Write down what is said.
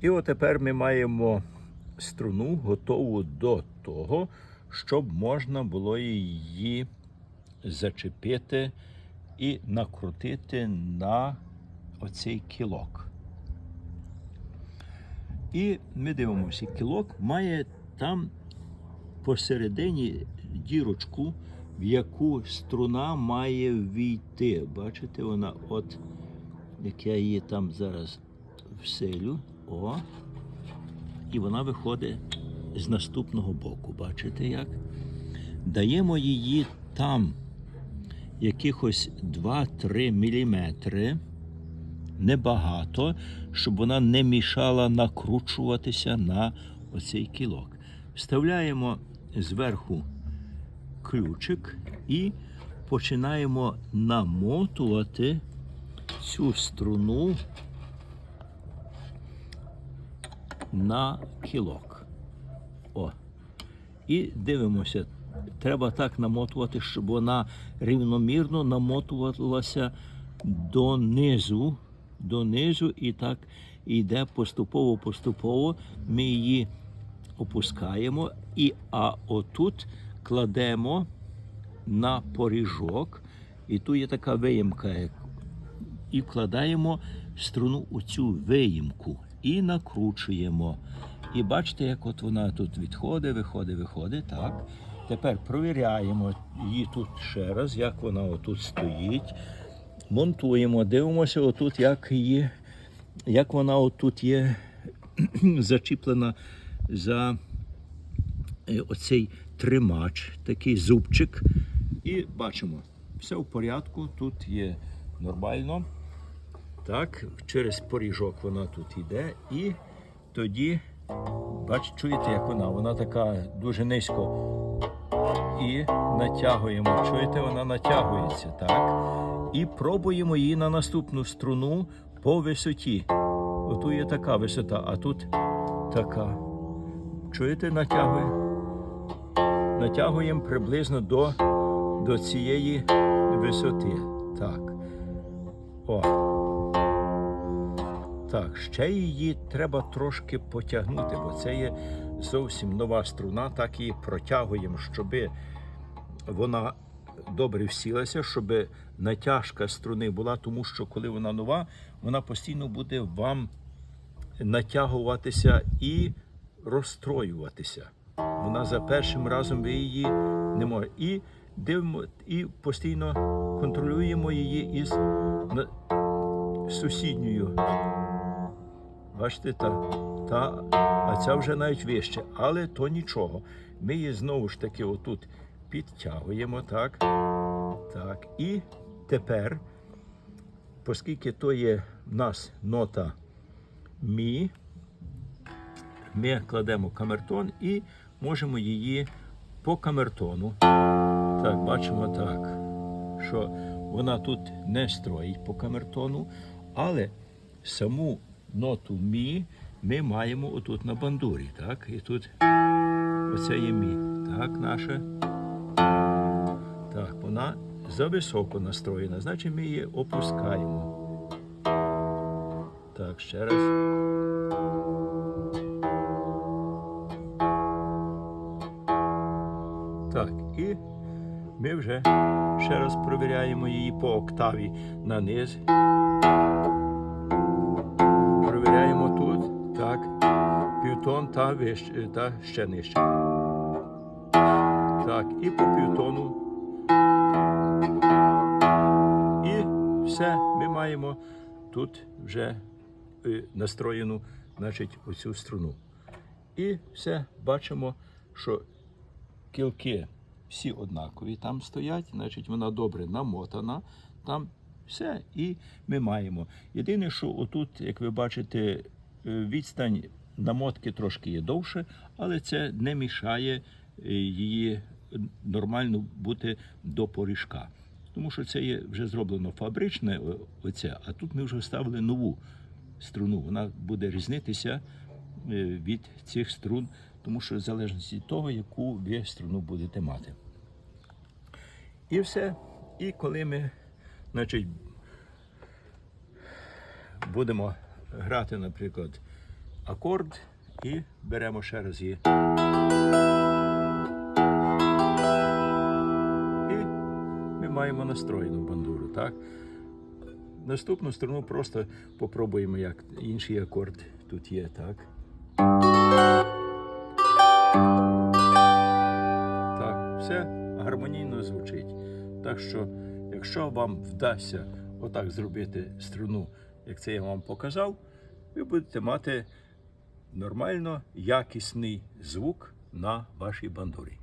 І от тепер ми маємо струну готову до того, щоб можна було її зачепити і накрутити на оцей кілок. І ми дивимося, кілок має там посередині дірочку, в яку струна має війти. Бачите, вона от, як я її там зараз вселю, о, і вона виходить з наступного боку. Бачите як? Даємо її там якихось 2-3 міліметри, небагато, щоб вона не мішала накручуватися на оцей кілок. Вставляємо зверху ключик і починаємо намотувати цю струну на кілок. О. І дивимося. Треба так намотувати, щоб вона рівномірно намотувалася донизу, донизу і так йде поступово-поступово. Ми її опускаємо, і а отут кладемо на поріжок, і тут є така виємка, і вкладаємо струну у цю виїмку і накручуємо. І бачите, як от вона тут відходить, виходить, виходить. Так. Тепер провіряємо її тут ще раз, як вона отут стоїть. Монтуємо, дивимося, отут, як її, як вона отут є зачіплена за е, оцей тримач, такий зубчик. І бачимо, все в порядку, тут є нормально. Так, через поріжок вона тут йде. І тоді, бачите, чуєте, як вона? Вона така дуже низько. І натягуємо. Чуєте, вона натягується, так? І пробуємо її на наступну струну по висоті. Отут є така висота, а тут така. Чуєте, натягує? Натягуємо приблизно до, до цієї висоти. Так. О. Так, ще її треба трошки потягнути, бо це є зовсім нова струна, так її протягуємо, щоб вона добре всілася, щоб натяжка струни була, тому що коли вона нова, вона постійно буде вам натягуватися і розстроюватися. Вона за першим разом ви її не можете. І дивимо, і постійно контролюємо її із сусідньою. Бачите, та, та, а ця вже навіть вище, але то нічого. Ми її знову ж таки отут підтягуємо, так. Так. І тепер, оскільки то є в нас нота Мі, ми кладемо камертон і можемо її по камертону. Так, бачимо так, що вона тут не строїть по камертону, але саму ноту Мі ми маємо отут на бандурі. Так? І тут оце є Мі. Так, наша. Так, вона зависоко настроєна, значить ми її опускаємо. Так, ще раз. Так, і ми вже ще раз провіряємо її по октаві на низ. Та вище, та ще нижче. Так, і по півтону. І все, ми маємо тут вже е, настроєну, значить, оцю струну. І все, бачимо, що кілки всі однакові там стоять, значить вона добре намотана, там все, і ми маємо. Єдине, що отут, як ви бачите, е, відстань намотки трошки є довше, але це не мішає е, її нормально бути до поріжка. Тому що це є вже зроблено фабричне оце, а тут ми вже вставили нову струну. Вона буде різнитися е, від цих струн, тому що в залежності від того, яку ви струну будете мати. І все. І коли ми, значить, будемо грати, наприклад, акорд і беремо ще раз її. І ми маємо настроєну бандуру, так? Наступну струну просто попробуємо, як інший акорд тут є, так? Так, все гармонійно звучить. Так що, якщо вам вдасться отак зробити струну, як це я вам показав, ви будете мати нормально якісний звук на вашій бандурі.